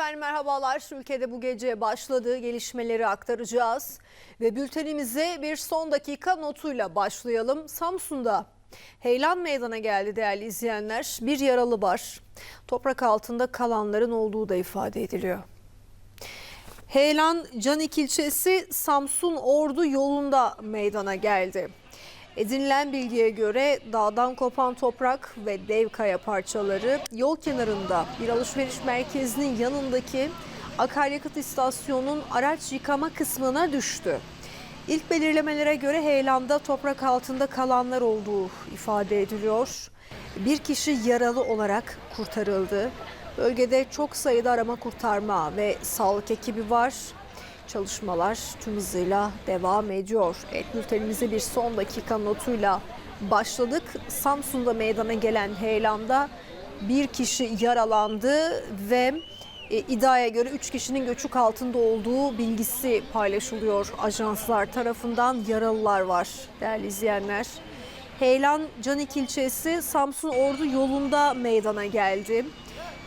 Efendim merhabalar. Ülkede bu gece başladığı gelişmeleri aktaracağız. Ve bültenimize bir son dakika notuyla başlayalım. Samsun'da heyelan meydana geldi değerli izleyenler. Bir yaralı var. Toprak altında kalanların olduğu da ifade ediliyor. Heyelan Canik ilçesi Samsun Ordu yolunda meydana geldi. Edinilen bilgiye göre dağdan kopan toprak ve dev kaya parçaları yol kenarında bir alışveriş merkezinin yanındaki akaryakıt istasyonunun araç yıkama kısmına düştü. İlk belirlemelere göre heyelanda toprak altında kalanlar olduğu ifade ediliyor. Bir kişi yaralı olarak kurtarıldı. Bölgede çok sayıda arama kurtarma ve sağlık ekibi var. Çalışmalar tüm hızıyla devam ediyor. Evet, bültenimize bir son dakika notuyla başladık. Samsun'da meydana gelen heyelanda bir kişi yaralandı ve e, iddiaya göre 3 kişinin göçük altında olduğu bilgisi paylaşılıyor ajanslar tarafından. Yaralılar var değerli izleyenler. Heyelan Canik ilçesi Samsun Ordu yolunda meydana geldi.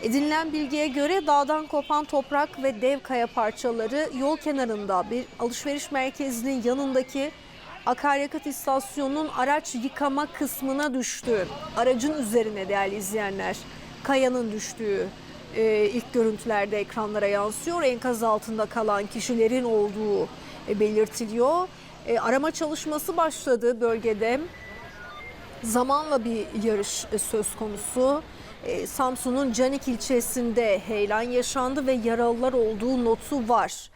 Edinilen bilgiye göre dağdan kopan toprak ve dev kaya parçaları yol kenarında bir alışveriş merkezinin yanındaki akaryakıt istasyonunun araç yıkama kısmına düştü. Aracın üzerine değerli izleyenler kayanın düştüğü e, ilk görüntülerde ekranlara yansıyor. Enkaz altında kalan kişilerin olduğu e, belirtiliyor. E, arama çalışması başladı bölgede. Zamanla bir yarış e, söz konusu. E, Samsun'un Canik ilçesinde heyelan yaşandı ve yaralılar olduğu notu var.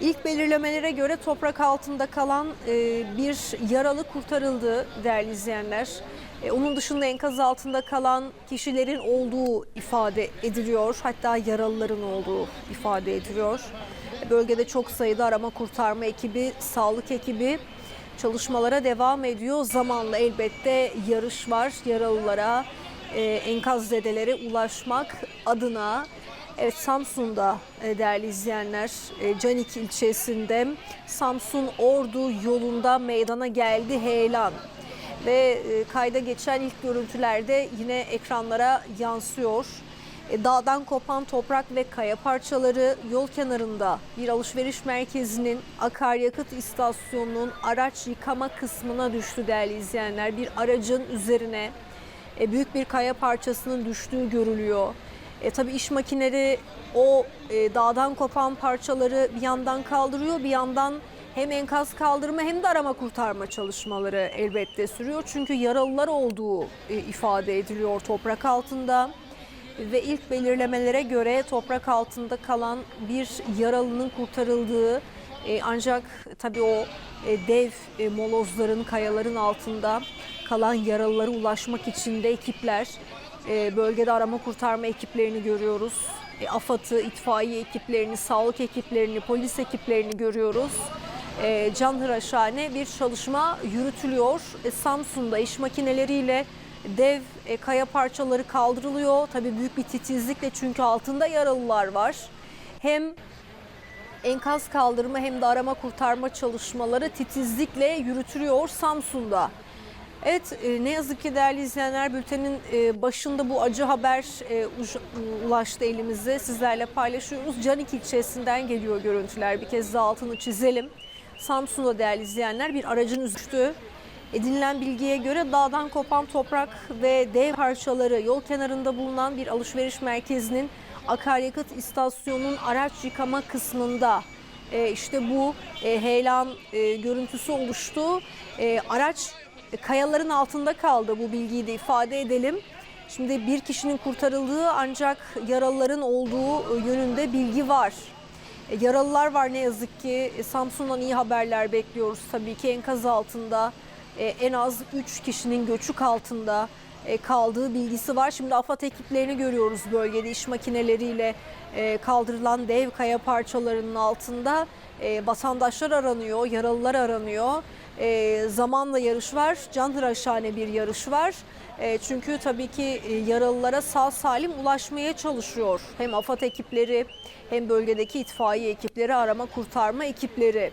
İlk belirlemelere göre toprak altında kalan e, bir yaralı kurtarıldı değerli izleyenler. Onun dışında enkaz altında kalan kişilerin olduğu ifade ediliyor. Hatta yaralıların olduğu ifade ediliyor. Bölgede çok sayıda arama kurtarma ekibi, sağlık ekibi çalışmalara devam ediyor. Zamanla elbette yarış var yaralılara, e, enkazzedelere ulaşmak adına. Evet Samsun'da e, değerli izleyenler e, Canik ilçesinde Samsun Ordu yolunda meydana geldi heyelan. Ve e, kayda geçen ilk görüntülerde yine ekranlara yansıyor. E, Dağdan kopan toprak ve kaya parçaları yol kenarında bir alışveriş merkezinin akaryakıt istasyonunun araç yıkama kısmına düştü değerli izleyenler. Bir aracın üzerine e, büyük bir kaya parçasının düştüğü görülüyor. E, tabii iş makineleri o e, dağdan kopan parçaları bir yandan kaldırıyor, bir yandan hem enkaz kaldırma hem de arama kurtarma çalışmaları elbette sürüyor. Çünkü yaralılar olduğu e, ifade ediliyor toprak altında ve ilk belirlemelere göre toprak altında kalan bir yaralının kurtarıldığı e, ancak tabii o e, dev e, molozların, kayaların altında kalan yaralılara ulaşmak için de ekipler bölgede arama kurtarma ekiplerini görüyoruz. E, AFAD'ı, itfaiye ekiplerini, sağlık ekiplerini, polis ekiplerini görüyoruz. E, canhıraşane bir çalışma yürütülüyor. E, Samsun'da iş makineleriyle dev e, kaya parçaları kaldırılıyor. Tabii büyük bir titizlikle çünkü altında yaralılar var. Hem enkaz kaldırma hem de arama kurtarma çalışmaları titizlikle yürütülüyor Samsun'da. Evet e, ne yazık ki değerli izleyenler bültenin e, başında bu acı haber ulaştı elimize. Sizlerle paylaşıyoruz. Canik ilçesinden geliyor görüntüler. Bir kez daha altını çizelim. Samsun'da değerli izleyenler bir aracın üstü. Edinilen bilgiye göre dağdan kopan toprak ve dev parçaları yol kenarında bulunan bir alışveriş merkezinin akaryakıt istasyonunun araç yıkama kısmında e, işte bu e, heyelan e, görüntüsü oluştu. E, araç e, kayaların altında kaldı bu bilgiyi de ifade edelim. Şimdi bir kişinin kurtarıldığı ancak yaralıların olduğu yönünde bilgi var. E, Yaralılar var ne yazık ki. E, Samsun'dan iyi haberler bekliyoruz tabii ki enkaz altında. E, En az 3 kişinin göçük altında e, kaldığı bilgisi var. Şimdi AFAD ekiplerini görüyoruz bölgede iş makineleriyle e, kaldırılan dev kaya parçalarının altında. E, Vatandaşlar aranıyor, yaralılar aranıyor. E, Zamanla yarış var, canhıraşane bir yarış var. E, Çünkü tabii ki e, yaralılara sağ salim ulaşmaya çalışıyor. Hem AFAD ekipleri hem bölgedeki itfaiye ekipleri, arama kurtarma ekipleri.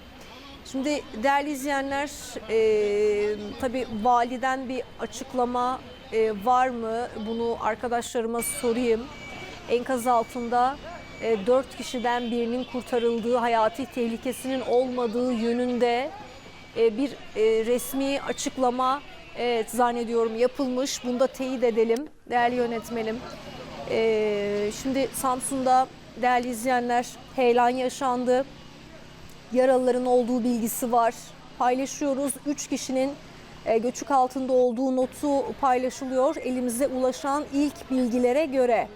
Şimdi değerli izleyenler e, tabii validen bir açıklama e, var mı? Bunu arkadaşlarıma sorayım. Enkaz altında 4 kişiden birinin kurtarıldığı, hayati tehlikesinin olmadığı yönünde e, bir e, resmi açıklama evet, zannediyorum yapılmış. Bunu da teyit edelim değerli yönetmenim. E, Şimdi Samsun'da değerli izleyenler heyelan yaşandı. Yaralıların olduğu bilgisi var. Paylaşıyoruz. 3 kişinin e, göçük altında olduğu notu paylaşılıyor. Elimize ulaşan ilk bilgilere göre.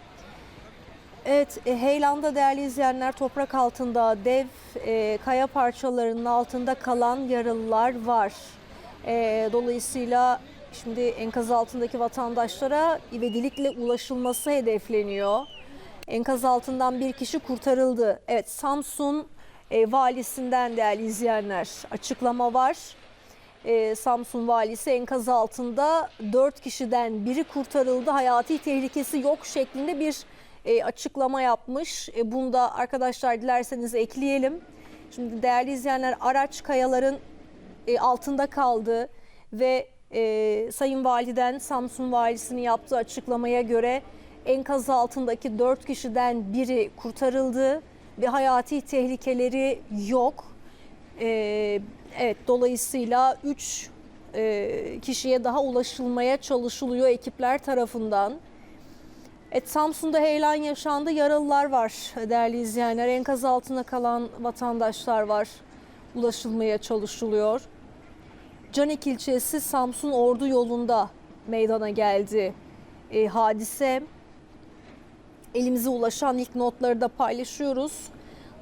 Evet, e, Heyelan'da değerli izleyenler toprak altında dev e, kaya parçalarının altında kalan yaralılar var. E, dolayısıyla şimdi enkaz altındaki vatandaşlara ivedilikle ulaşılması hedefleniyor. Enkaz altından bir kişi kurtarıldı. Evet, Samsun e, valisinden değerli izleyenler açıklama var. E, Samsun valisi enkaz altında 4 kişiden biri kurtarıldı. Hayati tehlikesi yok şeklinde bir e, açıklama yapmış. E, bunu da arkadaşlar dilerseniz ekleyelim. Şimdi değerli izleyenler araç kayaların e, altında kaldı ve e, Sayın Validen Samsun Valisi'nin yaptığı açıklamaya göre enkaz altındaki 4 kişiden biri kurtarıldı ve hayati tehlikeleri yok. E, evet dolayısıyla 3 e, kişiye daha ulaşılmaya çalışılıyor ekipler tarafından. Evet, Samsun'da heyelan yaşandı. Yaralılar var değerli izleyenler. Enkaz altında kalan vatandaşlar var. Ulaşılmaya çalışılıyor. Canik ilçesi Samsun Ordu yolunda meydana geldi e, hadise. Elimize ulaşan ilk notları da paylaşıyoruz.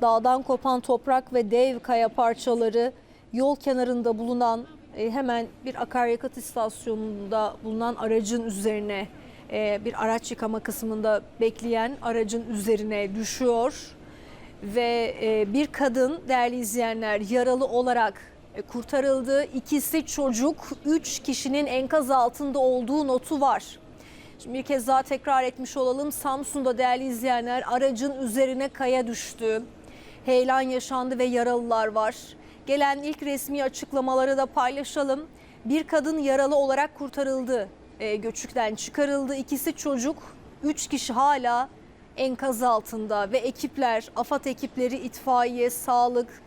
Dağdan kopan toprak ve dev kaya parçaları yol kenarında bulunan e, hemen bir akaryakıt istasyonunda bulunan aracın üzerine e, bir araç yıkama kısmında bekleyen aracın üzerine düşüyor ve e, bir kadın değerli izleyenler yaralı olarak kurtarıldı. İkisi çocuk, üç kişinin enkaz altında olduğu notu var. Şimdi bir kez daha tekrar etmiş olalım. Samsun'da değerli izleyenler aracın üzerine kaya düştü. Heyelan yaşandı ve yaralılar var. Gelen ilk resmi açıklamaları da paylaşalım. Bir kadın yaralı olarak kurtarıldı. E, göçükten çıkarıldı. İkisi çocuk, üç kişi hala enkaz altında ve ekipler, AFAD ekipleri, itfaiye, sağlık,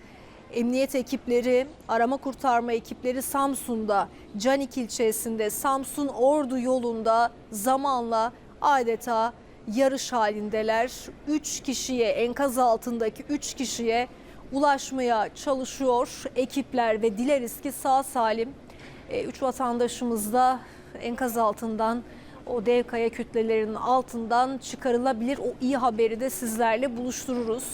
emniyet ekipleri, arama kurtarma ekipleri Samsun'da, Canik ilçesinde, Samsun Ordu yolunda zamanla adeta yarış halindeler. 3 kişiye, enkaz altındaki 3 kişiye ulaşmaya çalışıyor ekipler ve dileriz ki sağ salim 3 vatandaşımız da enkaz altından o dev kaya kütlelerinin altından çıkarılabilir. O iyi haberi de sizlerle buluştururuz.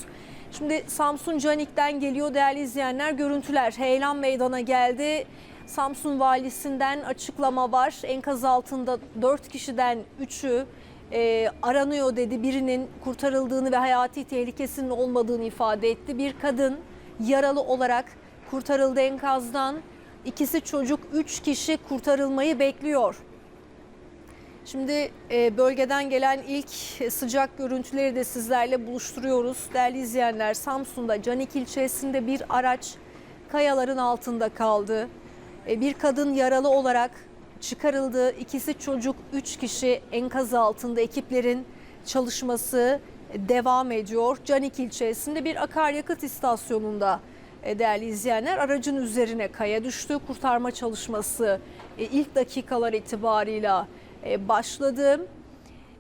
Şimdi Samsun Canik'ten geliyor değerli izleyenler görüntüler. Heyelan meydana geldi. Samsun valisinden açıklama var. Enkaz altında 4 kişiden 3'ü e, aranıyor dedi. Birinin kurtarıldığını ve hayati tehlikesinin olmadığını ifade etti. Bir kadın yaralı olarak kurtarıldı enkazdan. İkisi çocuk, 3 kişi kurtarılmayı bekliyor. Şimdi e, bölgeden gelen ilk sıcak görüntüleri de sizlerle buluşturuyoruz. Değerli izleyenler Samsun'da Canik ilçesinde bir araç kayaların altında kaldı. E, bir kadın yaralı olarak çıkarıldı. İkisi çocuk, üç kişi enkaz altında ekiplerin çalışması devam ediyor. Canik ilçesinde bir akaryakıt istasyonunda e, değerli izleyenler aracın üzerine kaya düştü. Kurtarma çalışması ilk dakikalar itibarıyla başladı.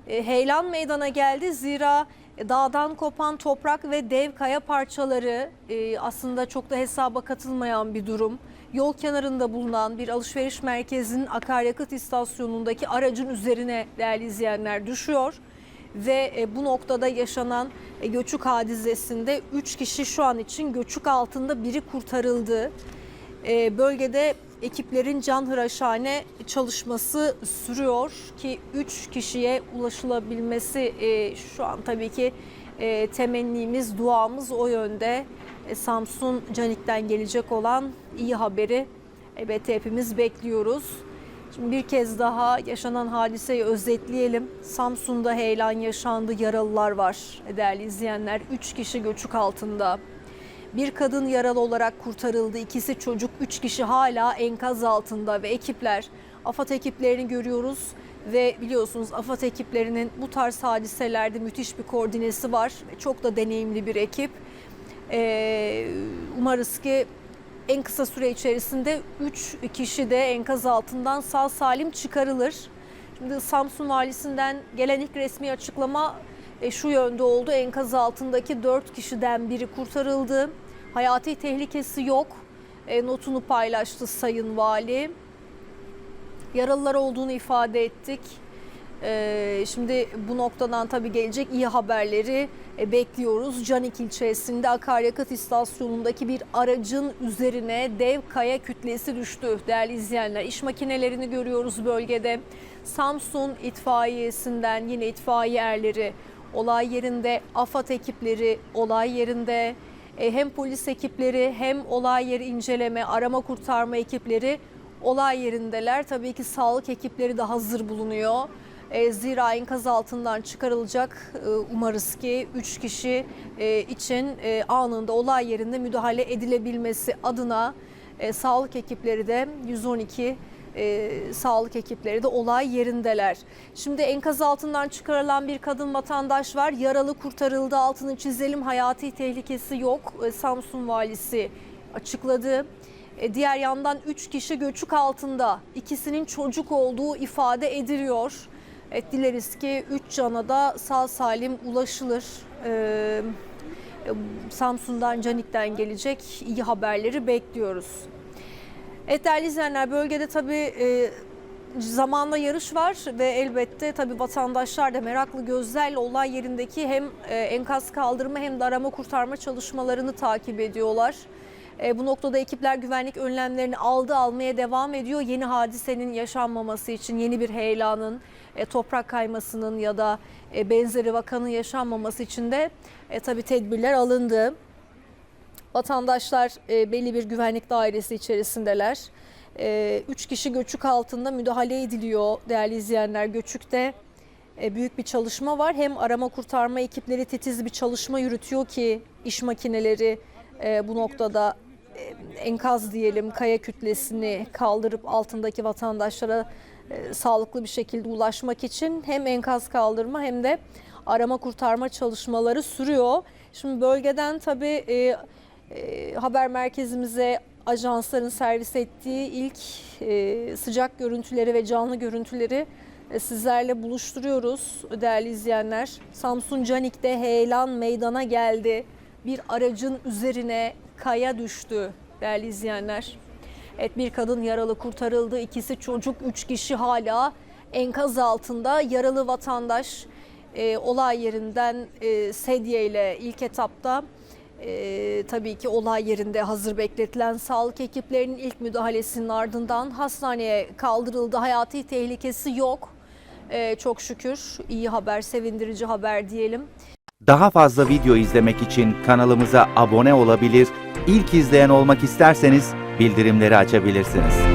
E, heyelan meydana geldi zira dağdan kopan toprak ve dev kaya parçaları e, aslında çok da hesaba katılmayan bir durum. Yol kenarında bulunan bir alışveriş merkezinin akaryakıt istasyonundaki aracın üzerine değerli izleyenler düşüyor. Ve bu noktada yaşanan göçük hadisesinde 3 kişi şu an için göçük altında biri kurtarıldı. Bölgede ekiplerin canhıraşane çalışması sürüyor ki 3 kişiye ulaşılabilmesi e, şu an tabii ki e, temennimiz, duamız o yönde. E, Samsun Canik'ten gelecek olan iyi haberi elbette hepimiz bekliyoruz. Şimdi bir kez daha yaşanan hadiseyi özetleyelim. Samsun'da heyelan yaşandı, yaralılar var değerli izleyenler. 3 kişi göçük altında. Bir kadın yaralı olarak kurtarıldı. İkisi çocuk, üç kişi hala enkaz altında ve ekipler, AFAD ekiplerini görüyoruz. ve biliyorsunuz AFAD ekiplerinin bu tarz hadiselerde müthiş bir koordinesi var. Çok da deneyimli bir ekip. Ee, umarız ki en kısa süre içerisinde 3 kişi de enkaz altından sağ salim çıkarılır. Şimdi Samsun valisinden gelen ilk resmi açıklama e, şu yönde oldu. Enkaz altındaki 4 kişiden biri kurtarıldı. Hayati tehlikesi yok. E, notunu paylaştı Sayın Vali. Yaralılar olduğunu ifade ettik. Ee, şimdi bu noktadan tabii gelecek iyi haberleri e, bekliyoruz. Canik ilçesinde akaryakıt istasyonundaki bir aracın üzerine dev kaya kütlesi düştü. Değerli izleyenler iş makinelerini görüyoruz bölgede. Samsun itfaiyesinden yine itfaiye erleri olay yerinde, AFAD ekipleri olay yerinde, e, hem polis ekipleri hem olay yeri inceleme, arama kurtarma ekipleri olay yerindeler. Tabii ki sağlık ekipleri de hazır bulunuyor. E, zira enkaz altından çıkarılacak e, umarız ki 3 kişi e, için e, anında olay yerinde müdahale edilebilmesi adına e, sağlık ekipleri de 112 e, sağlık ekipleri de olay yerindeler. Şimdi enkaz altından çıkarılan bir kadın vatandaş var. Yaralı kurtarıldı. Altını çizelim. Hayati tehlikesi yok. E, Samsun valisi açıkladı. E, diğer yandan 3 kişi göçük altında. İkisinin çocuk olduğu ifade ediliyor. Evet, dileriz ki 3 cana da sağ salim ulaşılır. Ee, Samsun'dan, Canik'ten gelecek iyi haberleri bekliyoruz. Evet değerli izleyenler bölgede tabii e, zamanla yarış var ve elbette tabii vatandaşlar da meraklı gözlerle olay yerindeki hem e, enkaz kaldırma hem de arama kurtarma çalışmalarını takip ediyorlar. E, bu noktada ekipler güvenlik önlemlerini aldı almaya devam ediyor. Yeni hadisenin yaşanmaması için yeni bir heyelanın, e, toprak kaymasının ya da e, benzeri vakanın yaşanmaması için de e, tabii tedbirler alındı. Vatandaşlar e, belli bir güvenlik dairesi içerisindeler. E, üç kişi göçük altında müdahale ediliyor değerli izleyenler. Göçükte e, büyük bir çalışma var. Hem arama kurtarma ekipleri titiz bir çalışma yürütüyor ki iş makineleri e, bu noktada e, enkaz diyelim kaya kütlesini kaldırıp altındaki vatandaşlara e, sağlıklı bir şekilde ulaşmak için hem enkaz kaldırma hem de arama kurtarma çalışmaları sürüyor. Şimdi bölgeden tabii e, e, haber merkezimize ajansların servis ettiği ilk e, sıcak görüntüleri ve canlı görüntüleri e, sizlerle buluşturuyoruz değerli izleyenler. Samsun Canik'te heyelan meydana geldi. Bir aracın üzerine kaya düştü değerli izleyenler. Evet bir kadın yaralı kurtarıldı. İkisi çocuk, üç kişi hala enkaz altında. Yaralı vatandaş e, olay yerinden e, sedye ile ilk etapta e, tabii ki olay yerinde hazır bekletilen sağlık ekiplerinin ilk müdahalesinin ardından hastaneye kaldırıldı. Hayati tehlikesi yok. E, çok şükür iyi haber, sevindirici haber diyelim. Daha fazla video izlemek için kanalımıza abone olabilir, ilk izleyen olmak isterseniz bildirimleri açabilirsiniz.